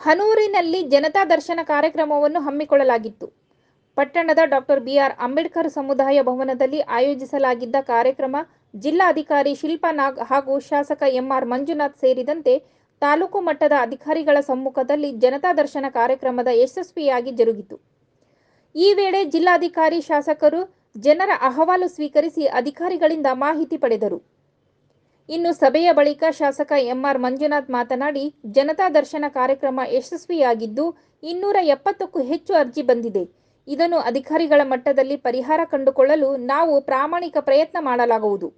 ಹನೂರಿನಲ್ಲಿ ಜನತಾ ದರ್ಶನ ಕಾರ್ಯಕ್ರಮವನ್ನು ಹಮ್ಮಿಕೊಳ್ಳಲಾಗಿತ್ತು. ಪಟ್ಟಣದ ಡಾಕ್ಟರ್ ಬಿಆರ್. ಅಂಬೇಡ್ಕರ್ ಸಮುದಾಯ ಭವನದಲ್ಲಿ ಆಯೋಜಿಸಲಾಗಿದ್ದ ಕಾರ್ಯಕ್ರಮ ಜಿಲ್ಲಾಧಿಕಾರಿ ಶಿಲ್ಪಾ ನಾಗ್ ಹಾಗೂ ಶಾಸಕ ಎಂಆರ್ ಮಂಜುನಾಥ್ ಸೇರಿದಂತೆ ತಾಲೂಕು ಮಟ್ಟದ ಅಧಿಕಾರಿಗಳ ಸಮ್ಮುಖದಲ್ಲಿ ಜನತಾ ದರ್ಶನ ಕಾರ್ಯಕ್ರಮದ ಯಶಸ್ವಿಯಾಗಿ ಜರುಗಿತು. ಈ ವೇಳೆ ಜಿಲ್ಲಾಧಿಕಾರಿ ಶಾಸಕರು ಜನರ ಅಹವಾಲು ಸ್ವೀಕರಿಸಿ ಅಧಿಕಾರಿಗಳಿಂದ ಮಾಹಿತಿ ಪಡೆದರು. ಇನ್ನು ಸಭೆಯ ಬಳಿಕ ಶಾಸಕ ಎಂಆರ್ ಮಂಜುನಾಥ್ ಮಾತನಾಡಿ, ಜನತಾ ದರ್ಶನ ಕಾರ್ಯಕ್ರಮ ಯಶಸ್ವಿಯಾಗಿದ್ದು, ಇನ್ನೂರ ಎಪ್ಪತ್ತಕ್ಕೂ ಹೆಚ್ಚು ಅರ್ಜಿ ಬಂದಿದೆ. ಇದನ್ನು ಅಧಿಕಾರಿಗಳ ಮಟ್ಟದಲ್ಲಿ ಪರಿಹಾರ ಕಂಡುಕೊಳ್ಳಲು ನಾವು ಪ್ರಾಮಾಣಿಕ ಪ್ರಯತ್ನ ಮಾಡಲಾಗುವುದು.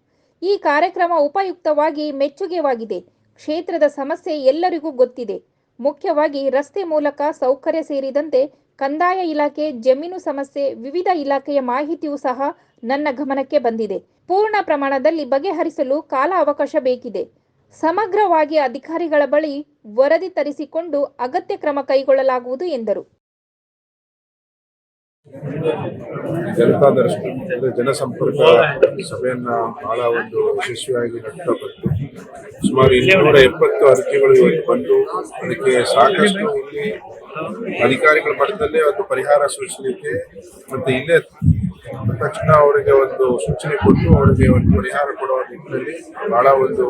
ಈ ಕಾರ್ಯಕ್ರಮ ಉಪಯುಕ್ತವಾಗಿ ಮೆಚ್ಚುಗೆವಾಗಿದೆ. ಕ್ಷೇತ್ರದ ಸಮಸ್ಯೆ ಎಲ್ಲರಿಗೂ ಗೊತ್ತಿದೆ. ಮುಖ್ಯವಾಗಿ ರಸ್ತೆ ಮೂಲಕ ಸೌಕರ್ಯ ಸೇರಿದಂತೆ ಕಂದಾಯ ಇಲಾಖೆ, ಜಮೀನು ಸಮಸ್ಯೆ, ವಿವಿಧ ಇಲಾಖೆಯ ಮಾಹಿತಿಯೂ ಸಹ ನನ್ನ ಗಮನಕ್ಕೆ ಬಂದಿದೆ. ಪೂರ್ಣ ಪ್ರಮಾಣದಲ್ಲಿ ಬಗೆಹರಿಸಲು ಕಾಲ ಅವಕಾಶ ಬೇಕಿದೆ. ಸಮಗ್ರವಾಗಿ ಅಧಿಕಾರಿಗಳ ಬಳಿ ವರದಿ ತರಿಸಿಕೊಂಡು ಅಗತ್ಯ ಕ್ರಮ ಕೈಗೊಳ್ಳಲಾಗುವುದು ಎಂದರು. ಜನತಾ ದರ್ಶನ ಅಂದ್ರೆ ಜನಸಂಪರ್ಕ ಸಭೆಯನ್ನ ಬಹಳ ಒಂದು ಯಶಸ್ವಿಯಾಗಿ ನಡ್ತಾ ಬಂತು ಸುಮಾರು ಇನ್ನೂರ ಎಪ್ಪತ್ತು ಅರ್ಜಿಗಳು ಇವತ್ತು ಬಂದು ಅದಕ್ಕೆ ಸಾಕಷ್ಟು ಇಲ್ಲಿ ಅಧಿಕಾರಿಗಳ ಮಟ್ಟದಲ್ಲೇ ಒಂದು ಪರಿಹಾರ ಸೂಚಿಸಲಿಕ್ಕೆ ಮತ್ತೆ ಇಲ್ಲೇ ತಕ್ಷಣ ಅವರಿಗೆ ಒಂದು ಸೂಚನೆ ಕೊಟ್ಟು ಅವರಿಗೆ ಒಂದು ಪರಿಹಾರ ಕೊಡುವ ನಿಟ್ಟಿನಲ್ಲಿ ಬಹಳ ಒಂದು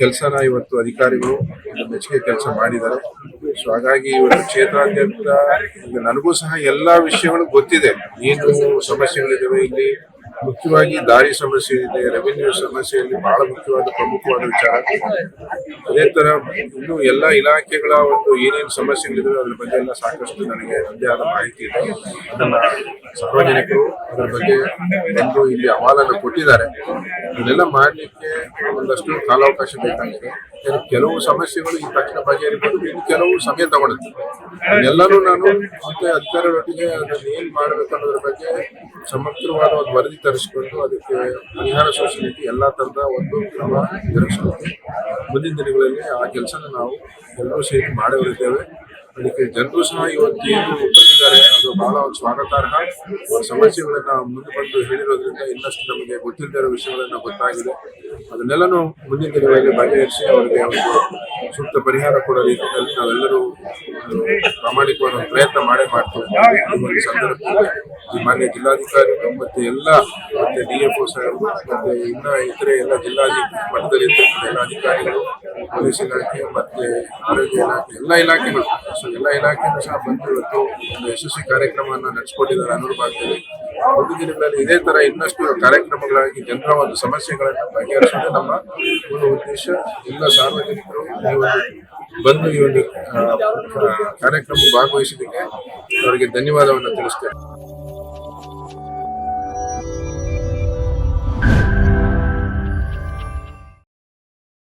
ಕೆಲಸನ ಇವತ್ತು ಅಧಿಕಾರಿಗಳು ಮೆಚ್ಚುಗೆ ಕೆಲಸ ಮಾಡಿದ್ದಾರೆ. ಸೊ ಹಾಗಾಗಿ ಇವತ್ತು ಕ್ಷೇತ್ರಾದ್ಯಂತ ನನಗೂ ಸಹ ಎಲ್ಲ ವಿಷಯಗಳು ಗೊತ್ತಿದೆ. ಏನು ಸಮಸ್ಯೆಗಳಿದ್ದಾವೆ, ಇಲ್ಲಿ ಮುಖ್ಯವಾಗಿ ದಾರಿ ಸಮಸ್ಯೆ ಇದೆ ರೆವಿನ್ಯೂ ಸಮಸ್ಯೆಯಲ್ಲಿ ಬಹಳ ಮುಖ್ಯವಾದ ಪ್ರಮುಖವಾದ ವಿಚಾರ. ಅದೇ ತರ ಇನ್ನು ಎಲ್ಲ ಇಲಾಖೆಗಳ ಒಂದು ಏನೇನು ಸಮಸ್ಯೆಗಳಿದೆ ಅದ್ರ ಬಗ್ಗೆ ಎಲ್ಲ ಸಾಕಷ್ಟು ನನಗೆ ನನ್ನದೇ ಆದ ಮಾಹಿತಿ ಇದೆ. ಅದನ್ನ ಸಾರ್ವಜನಿಕರು ಅದರ ಬಗ್ಗೆ ಒಂದು ಇಲ್ಲಿ ಅಹವಾಲನ್ನು ಕೊಟ್ಟಿದ್ದಾರೆ. ಇದನ್ನೆಲ್ಲ ಮಾಡಲಿಕ್ಕೆ ಒಂದಷ್ಟು ಕಾಲಾವಕಾಶ ಬೇಕಾಗಿದೆ. ಕೆಲವು ಸಮಸ್ಯೆಗಳು ಈ ತಕ್ಷಣ ಬಗೆಹರಿಬಹುದು ಇನ್ನು ಕೆಲವು ಸಮಯ ತಗೊಳುತ್ತೆ ಎಲ್ಲರೂ ನಾನು ಮತ್ತೆ ಅಧಿಕಾರಿಗಳೊಟ್ಟಿಗೆ ಅದನ್ನ ಏನ್ ಮಾಡ್ಬೇಕನ್ನೋದ್ರ ಬಗ್ಗೆ ಸಮಗ್ರವಾದ ಒಂದು ವರದಿ ತರಿಸ್ಕೊಂಡು ಅದಕ್ಕೆ ಪರಿಹಾರ ಸೂಚನೆಗೆ ಎಲ್ಲ ಥರದ ಒಂದು ಕ್ರಮ ಜರುಗಿಸ್ಕೊಂಡು ಮುಂದಿನ ದಿನಗಳಲ್ಲಿ ಆ ಕೆಲಸನ ನಾವು ಎಲ್ಲರೂ ಸೇರಿ ಮಾಡವರಿದ್ದೇವೆ ಅದಕ್ಕೆ ಜನರು ಸಹ ಇವತ್ತು ಏನು ಬಂದಿದ್ದಾರೆ, ಅದು ಬಹಳ ಒಂದು ಸ್ವಾಗತಾರ್ಹ. ಅವರ ಸಮಸ್ಯೆಗಳನ್ನ ಮುಂದೆ ಬಂದು ಹೇಳಿರೋದ್ರಿಂದ ಇನ್ನಷ್ಟು ನಮಗೆ ಗೊತ್ತಿಲ್ಲದ ವಿಷಯಗಳನ್ನ ಗೊತ್ತಾಗಿದೆ. ಅದನ್ನೆಲ್ಲನೂ ಮುಂದಿನ ದಿನಗಳಲ್ಲಿ ಬಗೆಹರಿಸಿ ಅವರಿಗೆ ಒಂದು ಸೂಕ್ತ ಪರಿಹಾರ ಕೊಡೋ ರೀತಿಯಲ್ಲಿ ನಾವೆಲ್ಲರೂ ಪ್ರಾಮಾಣಿಕವಾದ ಪ್ರಯತ್ನ ಮಾಡೇ ಮಾಡ್ತೀವಿ. ಸಂದರ್ಭದಲ್ಲಿ ಮಾನ್ಯ ಜಿಲ್ಲಾಧಿಕಾರಿಗಳು ಮತ್ತೆ ಎಲ್ಲ, ಮತ್ತೆ ಡಿ ಎಫ್ ಸಾಹೇಬ್ ಮತ್ತೆ ಇನ್ನ ಇತರೆ ಎಲ್ಲ ಜಿಲ್ಲಾಧಿ, ಮಟ್ಟದಲ್ಲಿ ಎಲ್ಲ ಅಧಿಕಾರಿಗಳು, ಪೊಲೀಸ್ ಇಲಾಖೆ ಮತ್ತೆ ಆರೋಗ್ಯ ಇಲಾಖೆ, ಎಲ್ಲ ಇಲಾಖೆಗಳು, ಸೊ ಎಲ್ಲ ಇಲಾಖೆಯೂ ಸಹ ಬಂದು ಇವತ್ತು ಒಂದು ಯಶಸ್ವಿ ಕಾರ್ಯಕ್ರಮವನ್ನು ನಡೆಸ್ಕೊಟ್ಟಿದ್ದಾರೆ ಅನುರ್ಭಾಗದಲ್ಲಿ ಭಾಗದಲ್ಲಿ ಒಂದು ದಿನಗಳಲ್ಲಿ ಇದೇ ತರ ಇನ್ನಷ್ಟು ಕಾರ್ಯಕ್ರಮಗಳಾಗಿ ಜನರ ಒಂದು ಸಮಸ್ಯೆಗಳನ್ನ ಬಗೆಹರಿಸೋದು ನಮ್ಮ ಒಂದು ಉದ್ದೇಶ. ಎಲ್ಲ ಸಾರ್ವಜನಿಕರು ಬಂದು ಈ ಒಂದು ಕಾರ್ಯಕ್ರಮ ಭಾಗವಹಿಸಿದ್ದಕ್ಕೆ ಅವರಿಗೆ ಧನ್ಯವಾದವನ್ನು ತಿಳಿಸ್ತೇನೆ.